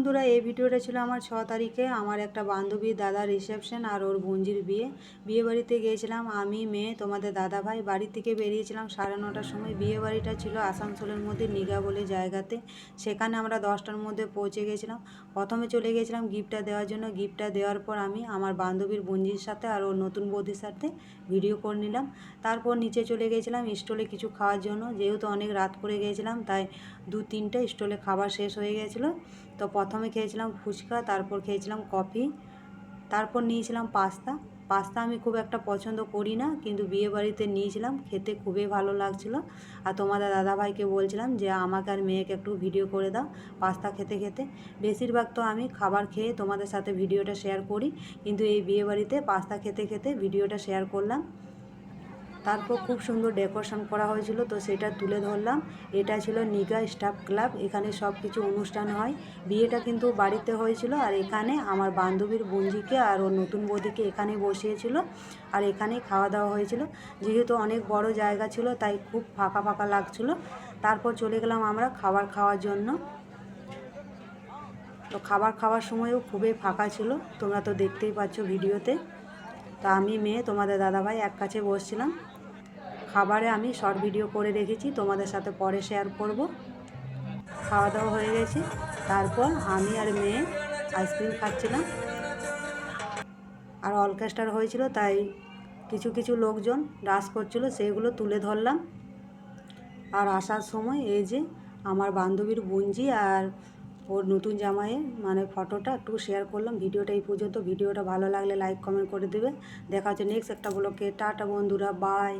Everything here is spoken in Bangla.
বন্ধুরা, এই ভিডিওটা ছিল আমার ছ তারিখে। আমার একটা বান্ধবীর দাদার রিসেপশন আর ওর বোনজির বিয়ে। বিয়ে বাড়িতে গিয়েছিলাম আমি, মেয়ে, তোমাদের দাদা ভাই বাড়ি থেকে বেরিয়েছিলাম সাড়ে নটার সময়। বিয়ে বাড়িটা ছিল আসানসোলের মধ্যে, নিগা বলে জায়গাতে। সেখানে আমরা দশটার মধ্যে পৌঁছে গেছিলাম। প্রথমে চলে গেছিলাম গিফটটা দেওয়ার জন্য। গিফটটা দেওয়ার পর আমি আমার বান্ধবীর বোনজির সাথে আর ওর নতুন বৌদির সাথে ভিডিও করে নিলাম। তারপর নিচে চলে গেছিলাম স্টলে কিছু খাওয়ার জন্য। যেহেতু অনেক রাত করে গিয়েছিলাম তাই দু তিনটা স্টলে খাবার শেষ হয়ে গেছিল। তো প্রথমে খেয়েছিলাম ফুচকা, তারপর খেয়েছিলাম কফি, তারপর নিয়েছিলাম পাস্তা। পাস্তা আমি খুব একটা পছন্দ করি না, কিন্তু বিয়ে বাড়িতে নিয়েছিলাম, খেতে খুবই ভালো লাগছিল। আর তোমাদের দাদাভাইকে বলছিলাম যে, আমাকে আর মেয়েকে একটু ভিডিও করে দাও পাস্তা খেতে খেতে। বেশিরভাগ তো আমি খাবার খেয়ে তোমাদের সাথে ভিডিওটা শেয়ার করি, কিন্তু এই বিয়ে বাড়িতে পাস্তা খেতে খেতে ভিডিওটা শেয়ার করলাম। তারপর খুব সুন্দর ডেকোরেশন করা হয়েছিল, তো সেটা তুলে ধরলাম। এটা ছিল নিগা স্টাফ ক্লাব এখানে সব কিছু অনুষ্ঠান হয়। বিয়েটা কিন্তু বাড়িতে হয়েছিল আর এখানে আমার বান্ধবীর বঞ্জিকে আর ওর নতুন বৌদিকে এখানে বসিয়েছিল আর এখানেই খাওয়া দাওয়া হয়েছিল। যেহেতু অনেক বড় জায়গা ছিল, তাই খুব ফাঁকা ফাঁকা লাগছিল। তারপর চলে গেলাম আমরা খাবার খাওয়ার জন্য। তো খাবার খাওয়ার সময়ও খুবই ফাঁকা ছিল, তোমরা তো দেখতেই পাচ্ছ ভিডিওতে। তা আমি মেয়ে, তোমাদের দাদাভাই এক কাছে বসছিলাম। খাবারে আমি শর্ট ভিডিও করে রেখেছি, তোমাদের সাথে পরে শেয়ার করব। খাওয়া দাওয়া হয়ে গেছে, তারপর আমি আর মেয়ে আইসক্রিম খাচ্ছিলাম। আর অর্কেস্ট্রার হয়েছিল, তাই কিছু কিছু লোকজন ডান্স করছিল, সেগুলো তুলে ধরলাম। আর আসার সময় এই যে আমার বান্ধবীর বুঞ্জি আর ওর নতুন জামাইয়ের মানে ফটোটা একটু শেয়ার করলাম। ভিডিওটা এই পর্যন্ত, ভিডিওটা ভালো লাগলে লাইক কমেন্ট করে দেবে। দেখা হচ্ছে নেক্সট একটা ব্লগে টাটা বন্ধুরা বাই